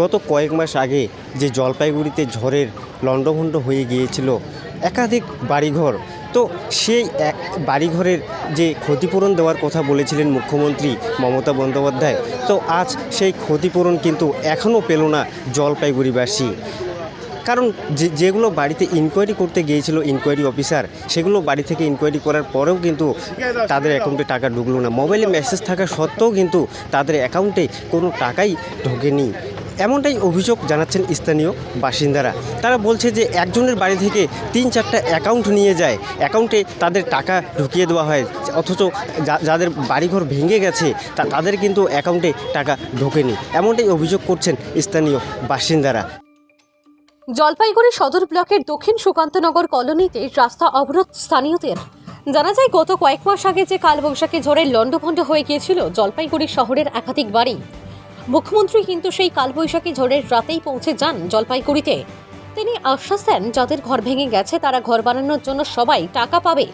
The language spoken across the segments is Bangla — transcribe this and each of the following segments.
গত কয়েক মাস আগে যে জলপাইগুড়িতে ঝড়ের লণ্ডভণ্ড হয়ে গিয়েছিল একাধিক বাড়িঘর, তো সেই এক বাড়িঘরের যে ক্ষতিপূরণ দেওয়ার কথা বলেছিলেন মুখ্যমন্ত্রী মমতা বন্দ্যোপাধ্যায়, তো আজ সেই ক্ষতিপূরণ কিন্তু এখনও পেল না জলপাইগুড়িবাসী। কারণ যে, যেগুলো বাড়িতে ইনকোয়ারি করতে গিয়েছিল ইনকোয়ারি অফিসার সেগুলো বাড়ি থেকে ইনকোয়ারি করার পরেও কিন্তু তাদের অ্যাকাউন্টে টাকা ঢুকলো না। মোবাইলে মেসেজ থাকা সত্ত্বেও কিন্তু তাদের অ্যাকাউন্টে কোনো টাকাই ঢোকেনি। এমনটাই অভিযোগ জানাচ্ছেন স্থানীয় বাসিন্দারা। তারা বলছে যে একজনের বাড়ি থেকে তিন চারটা অ্যাকাউন্ট নিয়ে যায়। অ্যাকাউন্টে তাদের টাকা ঢুকিয়ে দেওয়া হয়। অথচ যাদের বাড়িঘর ভেঙে গেছে, তা, তাদের কিন্তু অ্যাকাউন্টে টাকা ঢোকেনি। এমনটাই অভিযোগ করছেন স্থানীয় বাসিন্দারা। জলপাইগুড়ি সদর ব্লকের দক্ষিণ সুকান্তনগর কলোনিতে রাস্তা অবরোধ স্থানীয়দের। জানা যায়, গত কয়েক মাস আগে যে কালবৈশাখী ঝড়ে লণ্ডভণ্ড হয়ে গিয়েছিল জলপাইগুড়ি শহরের একাধিক বাড়ি। মুখ্যমন্ত্রী কিন্তু সেই কালবৈশাখী ঝড়ের রাতেই পৌঁছে যান জলপাইগুড়িতে। তিনি আশ্বাস দেন, যাদের ঘর ভেঙে গেছে, তারা ঘর বানানোর জন্য সবাই টাকা পাবে।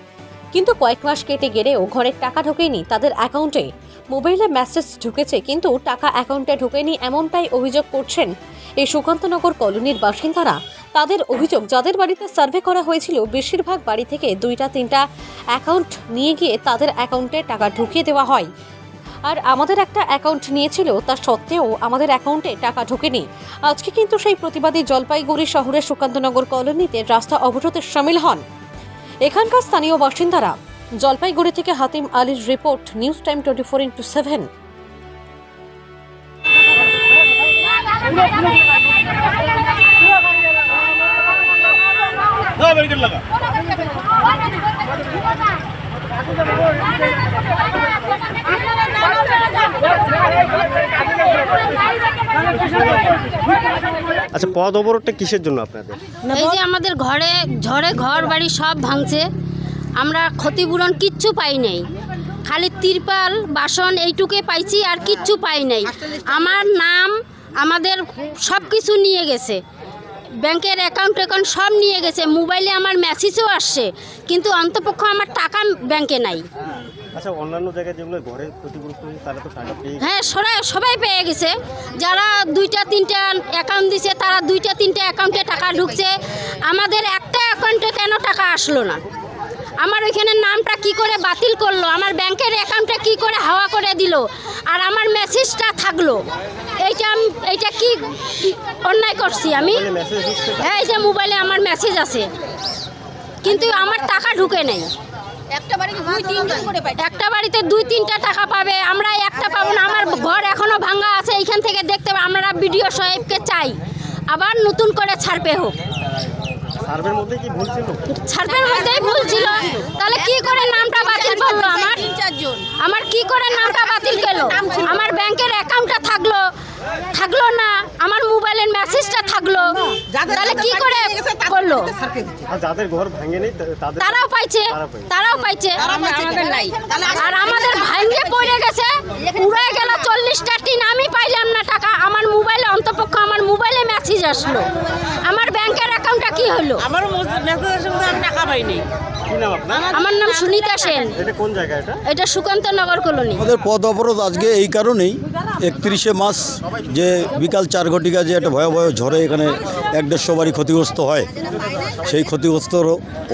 কিন্তু কয়েক মাস কেটে গেলেও ঘরের টাকা ঢোকেনি তাদের অ্যাকাউন্টে। মোবাইলে মেসেজ ঢুকেছে, কিন্তু টাকা অ্যাকাউন্টে ঢোকেনি এমনটাই অভিযোগ করছেন এই সুকান্তনগর কলোনির বাসিন্দারা। তাদের অভিযোগ, যাদের বাড়িতে সার্ভে করা হয়েছিল, বেশিরভাগ বাড়ি থেকে দুইটা, তিনটা অ্যাকাউন্ট নিয়ে গিয়ে তাদের অ্যাকাউন্টে টাকা ঢুকিয়ে দেওয়া হয়। আর আমাদের একটা অ্যাকাউন্ট নিয়েছিল তা সত্ত্বেও আমাদের অ্যাকাউন্টে টাকা ঢোকেনি। আজকে কিন্তু সেই প্রতিবাদী জলপাইগুড়ি শহরের সুকান্তনগর কলোনিতে রাস্তা অবরোধে সামিল হন। এখানকার স্থানীয় বাসিন্দারা জলপাইগুড়ি থেকে হাতিম আলীর report news time twenty four into seven. আচ্ছা পদ অবরোধটা কিসের জন্য আপনাদের? এই যে আমাদের ঘরে, ঝড়ে ঘর বাড়ি সব ভাঙছে। আমরা ক্ষতিপূরণ কিচ্ছু পাই নাই। খালি তিরপাল, বাসন এইটুকুই পাইছি আর কিচ্ছু পাই নাই। আমার নাম, আমাদের সব কিছু নিয়ে গেছে। ব্যাংকের অ্যাকাউন্ট অ্যাকাউন্ট সব নিয়ে গেছে। মোবাইলে আমার মেসেজও আসছে। কিন্তু অন্তপক্ষ আমার টাকা ব্যাংকে নাই। আচ্ছা অন্যান্য জায়গায় যেগুলো ঘরে ক্ষতিগ্রস্ত হয়েছে তারা তো টাকা পেয়ে হ্যাঁ সবাই সবাই পেয়ে গেছে। যারা দুইটা তিনটা অ্যাকাউন্ট দিছে তারা দুইটা তিনটা অ্যাকাউন্টে টাকা ঢুকছে। আমাদের একটা অ্যাকাউন্টে কেন টাকা আসলো না? আমার ওইখানে নামটা কি করে বাতিল করল? আমার ব্যাংকের অ্যাকাউন্টটা কি করে হাওয়া করে দিল? আর আমার মেসেজটা থাকল? এইটা এইটা কি অন্যায় করছি আমি? হ্যাঁ এই যে মোবাইলে আমার মেসেজ আছে। কিন্তু আমার টাকা ঢুকে নেই। একটা বাড়িতে দুই তিনটা টাকা পাবে। আমরা একটা পাবো না আমার ঘর এখনও ভাঙা আছে এইখান থেকে দেখতে পাবো। আমরা বিডিও সাহেবকে চাই। আবার নতুন করে ছাড়পে হোক। সার্ভের মধ্যে কি ভুল ছিল? ছাড়পের মধ্যেই ভুল ছিল। তাহলে কি করে নামটা বাতিল করল আমার? আমার কি করে নামটা বাতিল করল? আমার ব্যাংকের অ্যাকাউন্টটা থাকল। থাকল না। আমার মোবাইলের মেসেজটা থাকল। তাহলে কি করে করল? আর যাদের ঘর ভাঙে নেই তারাও পাইছে তারাও পাইছে। আমাদের নাই। আর আমাদের ভাঙ্গে পড়ে গেছে উড়ে গেল চল্লিশটা টিন আমি পাইলাম না টাকা আমার মোবাইলে অন্তপক্ষ আমার মোবাইলে মেসেজ আসলো। আমার ব্যাংকের অ্যাকাউন্টটা কি হলো? আমার মেসেজ আসে কিন্তু আমি টাকা পাইনি। কি নাম আপনার? আমার নাম সুনিতা সেন। এটা কোন জায়গা এটা? এটা সুকান্ত নগর কলোনি। আমাদের পথ অবরোধ আজকে এই কারণেই একত্রিশে মাস যে বিকাল চার ঘটিকা যে একটা ভয়াবহ ঝড়ে এখানে এক দেড়শো বাড়ি ক্ষতিগ্রস্ত হয় সেই ক্ষতিগ্রস্ত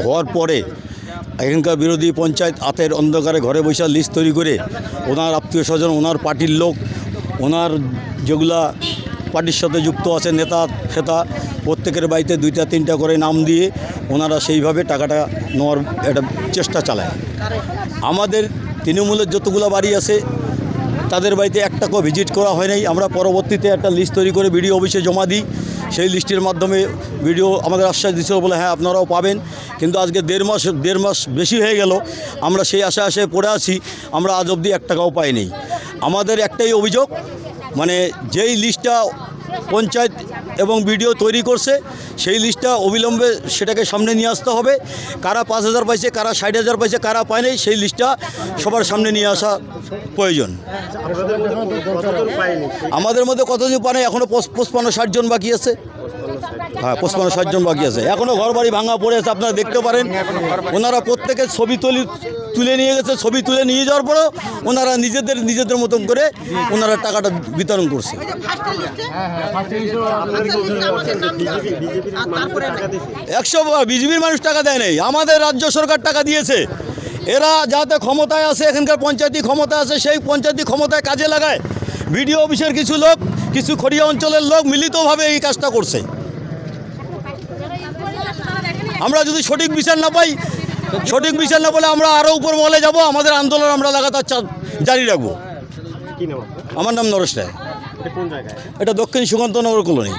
হওয়ার পরে এখানকার বিরোধী পঞ্চায়েত আতের অন্ধকারে ঘরে বসে লিস্ট তৈরি করে ওনার আত্মীয় স্বজন ওনার পার্টির লোক ওনার যেগুলা পার্টির সাথে যুক্ত আছে নেতা ফেতা, প্রত্যেকের বাড়িতে দুইটা, তিনটা করে নাম দিয়ে ওনারা সেইভাবে টাকাটা নেওয়ার একটা চেষ্টা চালায়। আমাদের তৃণমূলের যতগুলো বাড়ি আছে, তাদের বাড়িতে এক টাকাও ভিজিট করা হয় নাই। আমরা পরবর্তীতে একটা লিস্ট তৈরি করে বিডিও অফিসে জমা দিই। সেই লিস্টের মাধ্যমে ভিডিও আমাদের আশ্বাস দিচ্ছিল বলে হ্যাঁ আপনারাও পাবেন। কিন্তু আজকে দেড় মাস দেড় মাস বেশি হয়ে গেল। আমরা সেই আশা আশায় পড়ে আছি। আমরা আজ অবধি এক টাকাও পাইনি। আমাদের একটাই অভিযোগ মানে যেই লিস্টটা পঞ্চায়েত এবং বিডিও তৈরি করছে সেই লিস্টটা অবিলম্বে সেটাকে সামনে নিয়ে আসতে হবে। কারা পাঁচ হাজার পাইছে কারা ষাট হাজার পাইছে কারা পায় নাই সেই লিস্টটা সবার সামনে নিয়ে আসা প্রয়োজন। আমাদের মধ্যে কতজন পায় নাই এখনও পঁচপান্ন ষাটজন বাকি আছে। হ্যাঁ পঁচপান্ন ষাট জন বাকি আছে। এখনও ঘর বাড়ি ভাঙা পড়ে আছে, আপনারা দেখতে পারেন। ওনারা প্রত্যেকের ছবি তুলি তুলে নিয়ে গেছে, ছবি তুলে নিয়ে যাওয়ার পরেও ওনারা নিজেদের নিজেদের মতন করে ওনারা টাকাটা বিতরণ করছে। একশো বিজেপির মানুষ টাকা দেয় নাই, আমাদের রাজ্য সরকার টাকা দিয়েছে। এরা যাতে ক্ষমতায় আছে এখানকার পঞ্চায়েতি ক্ষমতা আছে সেই পঞ্চায়েতি ক্ষমতায় কাজে লাগায়। বিডিও অফিসের কিছু লোক, কিছু খড়িয়া অঞ্চলের লোক মিলিতভাবে এই কাজটা করছে। আমরা যদি সঠিক বিচার না পাই সঠিক বিচার না পেলে আমরা আরও উপর মহলে যাব আমাদের আন্দোলন আমরা লাগাতার জারি রাখব? আমার নাম নরেশ রায়। এটা দক্ষিণ সুকান্ত এটা দক্ষিণ সুকান্তনগর কলোনি।